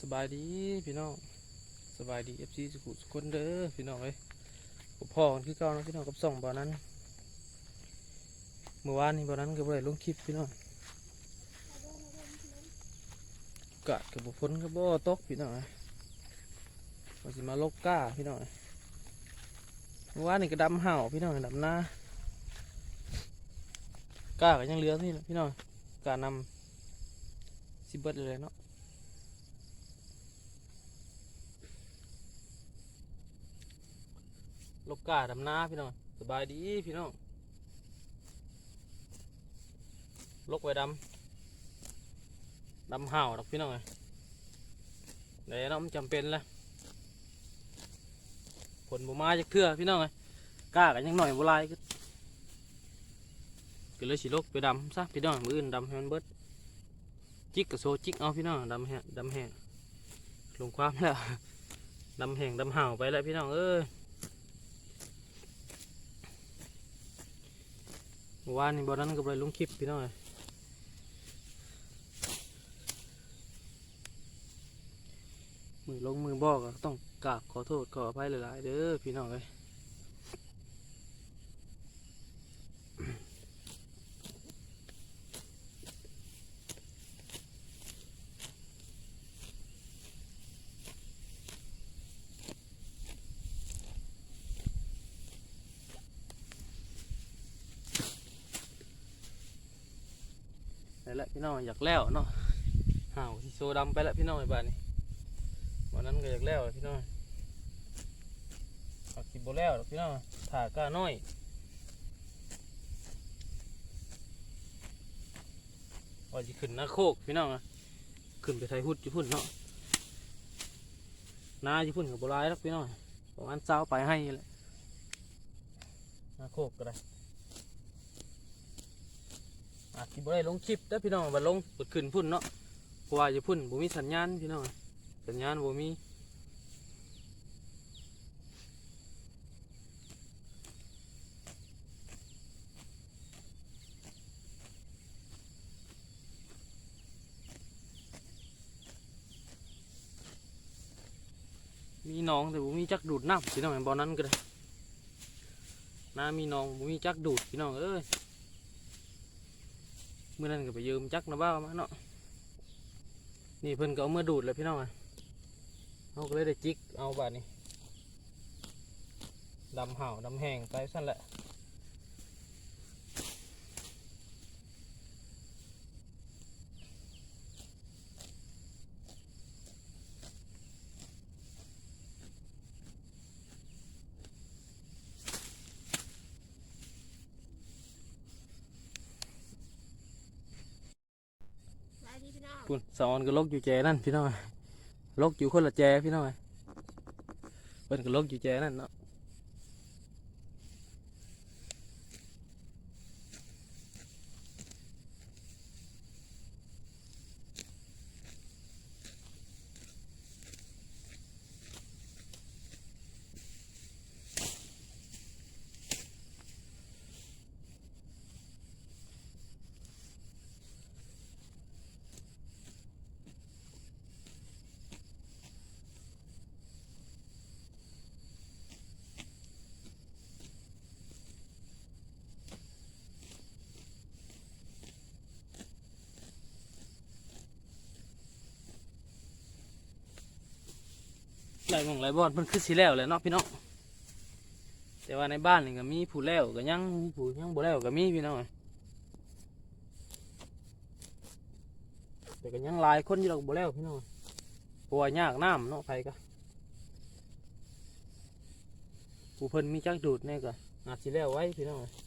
สบายดีพี่น้องสบายดีเอฟซีสุขุสุคนเด้อพี่น้องเอ้ยผมพ่อกันคือเก่านะพี่น้องกับส่องบ่อนั้นเมื่อวานนี้บ่อนั้นก็บ่ได้ลงคลิปพี่น้องกะกับบุฝนก็บ่ตกพี่น้องเอ้ยว่าสิมาลกก้าพี่น้องเอ้ยเมื่อวานนี่ก็ดำห่าวพี่น้องดำหน้าก้าก็ยังเหลือนี่พี่น้องก้านำสิเบิดเลยเนาะ กกาดำนาพี่น้องสบายดีพี่น้องลกไว้ดำดำห่าวดอกพี่น้องเอ้ยเดี๋ยวน้องจำเป็นละผลบ่มาจากเทื่อพี่น้องเอ้ยกล้ากันยังหน่อยบ่หลายก็กเลยสิลกไปดำซะพี่น้องมืออื่นดำให้มันเบิดจิกกับโซจิกเอาพี่น้องดำแห้งดำแห้งลงความแล้วดำแห้งดำห่าวไปแล้วพี่น้องเอ้ย เมื่อวานนี่บอนั้นก็ไปลงคลิปพี่น้อยมือลงมือบอกต้องกราบขอโทษขออภัยหลายๆเด้อพี่น้องเลย แหละพี่น้องอยากแล้วเนาะห่าวที่โซดำไปแล้วพี่น้องไอ้บ้านนี้วันนั้นก็อยากแล้วพี่น้องเอากินโบแล้วพี่น้องถ่าก้าน้อยว่าจะขึ้นน้าโคกพี่น้องอะขึ้นไปไทยหุดอยู่พุ่นเนาะนาอยู่พุ่นกับโบราณแล้วพี่น้องประมาณเช้าไปให้แหละหน้าโคกก็ได้ อาจสิบ่ได้ลงคลิปเด้อพี่น้องบ่ลงเปิดขึ้นพุ่นเนาะเพราะว่าอยู่พุ่นบ่มีสัญญาณพี่น้องสัญญาณบ่มีมีน้องแต่บ่มีจักดูดน้ำพี่น้องบ่อนั้นก็ได้น้ามีน้องบ่มีจักดูดพี่น้องเอ้ย เมื่อนั้นก็ไปยืมจักนะบ้ามาเนาะนี่เพิ่นก็เอาเมื่อดูดเลยพี่น้องอะเขาก็เลยได้จิกเอาบาดนี้ดำห่าวดำแห้งไปสั้นแหละ ปุ่นสอนก็ลกอยู่แจนั่นพี่น้องลกอยู่คนละแจพี่น้องเพิ่นก็ลกอยู่แจนั่นเนาะ ไหลหมองไหลบอลเพิ่นคือสีแล้วแหละเนาะพี่น้องแต่ว่าในบ้านนี่ก็มีผู้แล้วก็ยังมีผู้ยังบ่แล้วก็มีพี่น้องแต่ก็ยังหลายคนอยู่ดอกบ่แล้วพี่น้องเพราะว่ายากน้ำเนาะไผก็ผู้เพิ่นมีจักดูดแน่ก็อาจสิแล้วไว้พี่น้อง ส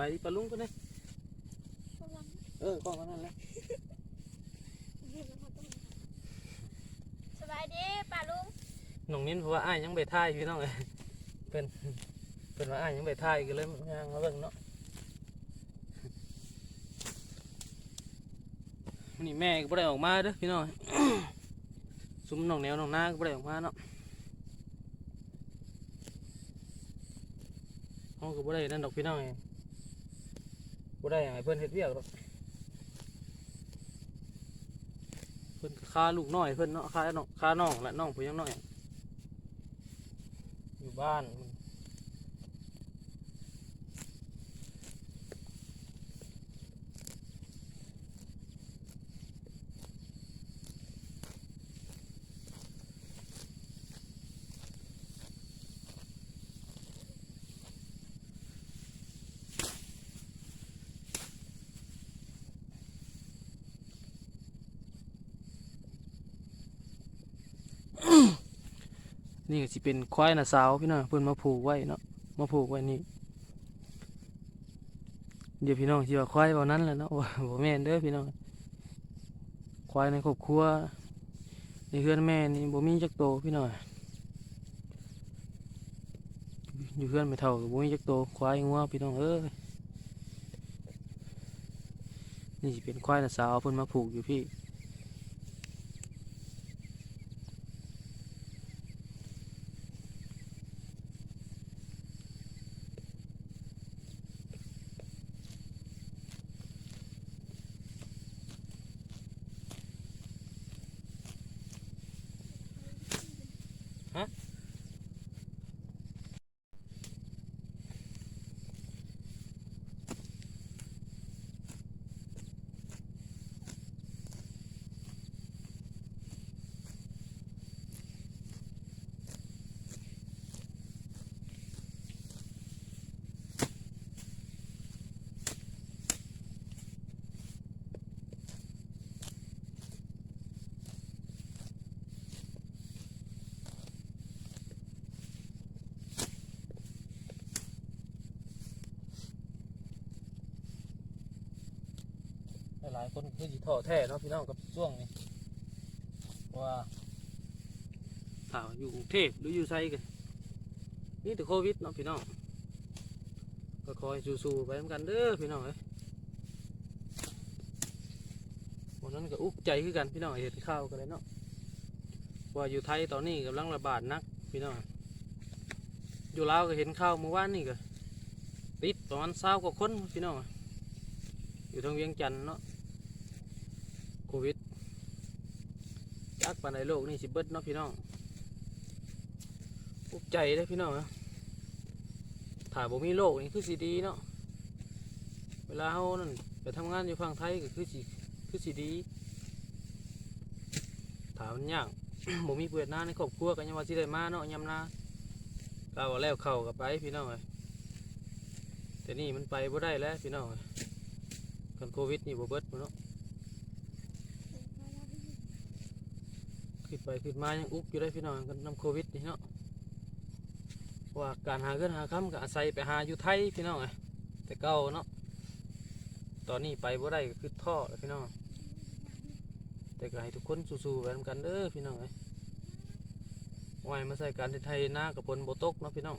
ายดีปลาลุงก็ได้กำลังเออกล้องอันนั้นแหละเห็นแล้วเขาต้องสบายดีป้าลุงน้องนิ้นเพราะว่าอ้ายยังไปท่ายพี่น้องเอ้ยเป็นเป็นว่าอ้ายยังไปท่ายก็เลยย่างมาเบิ่งเนาะนี่แม่ก็บ่ได้ออกมาเด้อพี่น้องซุ้มน้องแนวน้องนาก็บ่ได้ออกมาเนาะเขาก็บ่ได้นั่นดอกพี่น้องเอ้ย บ่ได้ให้เพิ่นเฮ็ดเวียกดอกเพิ่นค่าลูกน้อยเพิ่นเนาะค่าน้องค่าน้องและน้องผู้ยังน้อยอยู่บ้านมั นี่ก็สิเป็นควายน่ะสาวพี่น้องเพิ่นมาผูกไว้เนาะมาผูกไว้นี่เดี๋ยวพี่น้องสิว่าควายเบานั้นแหละเนาะว่าบ่แม่นเด้อพี่น้องควายในครอบครัวในเฮือนแม่นี่บ่มีจักโตพี่น้องอยู่เฮือนไม่เท่าบ่มีจักโตควายงัวพี่น้องเอ้ยนี่สิเป็นควายน่ะสาวเพิ่นมาผูกอยู่พี่ หลายคนคือสิท้อแท้เนาะพี่น้องกับช่วงนี้ว่าถ้าอยู่กรุงเทพหรืออยู่ไซกันนี่แต่โควิดเนาะพี่น้องก็คอยสู้ๆไปเหมือนกันเด้อพี่น้องเอ้ยวันนั้นก็อุกใจคือกันพี่น้องเห็นข่าวกันเลยเนาะว่าอยู่ไทยตอนนี้กำลังระบาดนักพี่น้องอยู่ลาวก็เห็นข่าวเมื่อวานนี่ก็ติดประมาณเศร้ากว่าคนพี่น้องอยู่ทางเวียงจันทน์เนาะโควิดจั กปานในโลกนี่สิเบิดเนาะพี่น้องอุกใจเลยพี่น้องนะถ้ายบ่มีโรคนี่คือสิดีเนาะ เวลาเฮานั่นไปทำงานอยู่ฝั่งไทยก็คือสิคือสิดีถามันยากบ่มีเปิดหน้าในครอบครัวก็ยังว่าสิได้มาเนาะยามนาเราเอาแล้วเข้ากับไปพี่น้องเอ้ยแต่นี่มันไปบ่ได้แล้วพี่น้องเอ้กันโควิดนี่บ่เบิดบ่เนาะ ขึ้นไปขึ้นมายังอุกอยู่ได้พี่น้องกันนำโควิดนี่เนาะว่าการหาเงินหาคำก็อาศัยไปหาอยู่ไทยพี่น้องไงแต่เก่าเนาะตอนนี้ไปบ่ได้ก็คือท่อแล้วพี่น้องแต่ก็ให้ทุกคนสู้ๆไปนำกันเด้อพี่น้องไงไว้มาใส่การที่ไทยหน้ากับผลบ่ตกเนาะพี่น้อง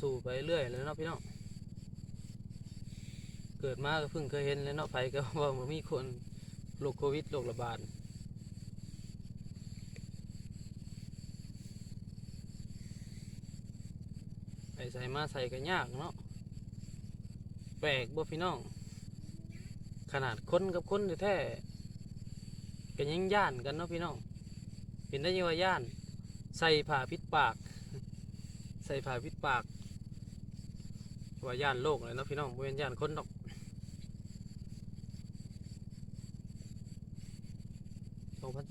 สู้ไปเรื่อยเลยเนาะพี่น้อง เกิดมาก็เพิ่งเคยเห็นเลยเนาะไผก็ว่ามันมีคนโรคโควิดโรคระบาดไปใส่มาใส่ก็ยากเนาะแปลกบ่พี่น้อง ขนาดคนกับคนแท้ๆก็ยังย่านกันเนาะพี่น้องเห็นได้ยังว่าย่าน ใส่ผ้าปิดปาก ใส่ผ้าปิดปากว่าย่านโลกเลยเนาะพี่น้องบ่เป็นย่านคนดอก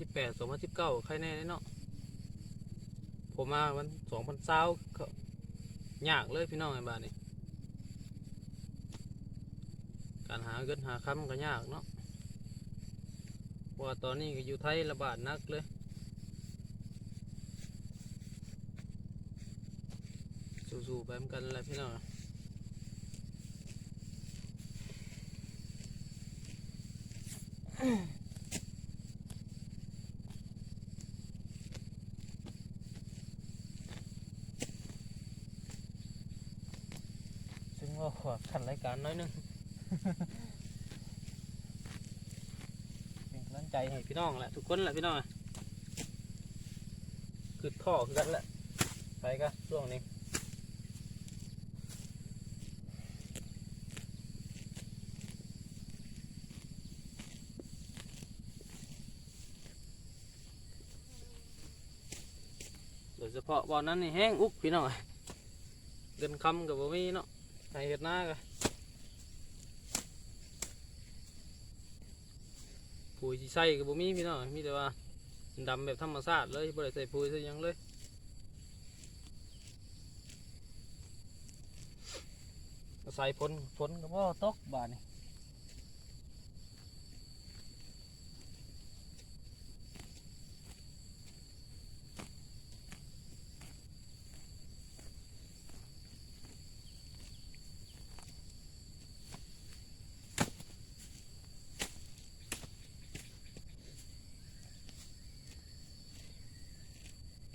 สิบแปดสองพันสิบเก้าใครแน่เนาะผมมาวันสองพันเศร้าก็ยากเลยพี่น้องไอ้บ้านนี้การหาเงินหาคำก็ยากเนาะเพราะว่าตอนนี้ก็อยู่ไทยระบาดหนักเลยสู้ๆไปมกันแหละพี่น้องซึ่ง ขอขันรายการน้อยหนึงเป็นกำลังใจให้พี่น้องแหละทุกคนแหละพี่น้องคือท่อคือกันแหละไปกันช่วงนี้โดยเฉพาะบอลนั้นนี่แห้งอุกพี่น้องเอ้ยเดินคำกับบ่มีเนาะ ใส่เห็ดหน้ากันปุ๋ยสิใส่กับบุมีพี่น้องเอ้ยมีแต่ว่าดำแบบธรรมชาติเลยบ่ได้ใส่ปุ๋ยใส่ยังเลยใส่ฝนฝนก็บ่ตกบาดนี่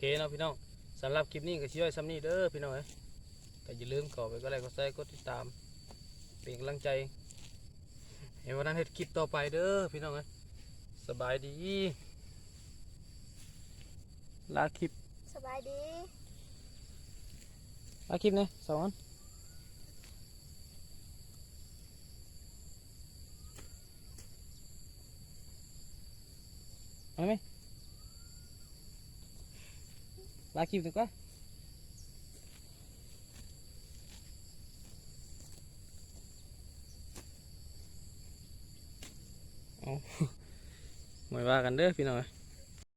เคเนาะพี่น้องสำหรับคลิปนี้ก็สิไว้ซ้ำนี้เด้อพี่น้องเอ้ยก็อย่าลืมกดไปก็ไลค์กดแชร์กดติดตาม เป็นกำลังใจให้วันนั้นเฮ็ดคลิปต่อไปเด้อพี่น้องเอ้ยสบายดีลาคลิปสบายดีลาคลิปเนี่ยสองอันเอาไหม ลาคลิปดีกว่าเอ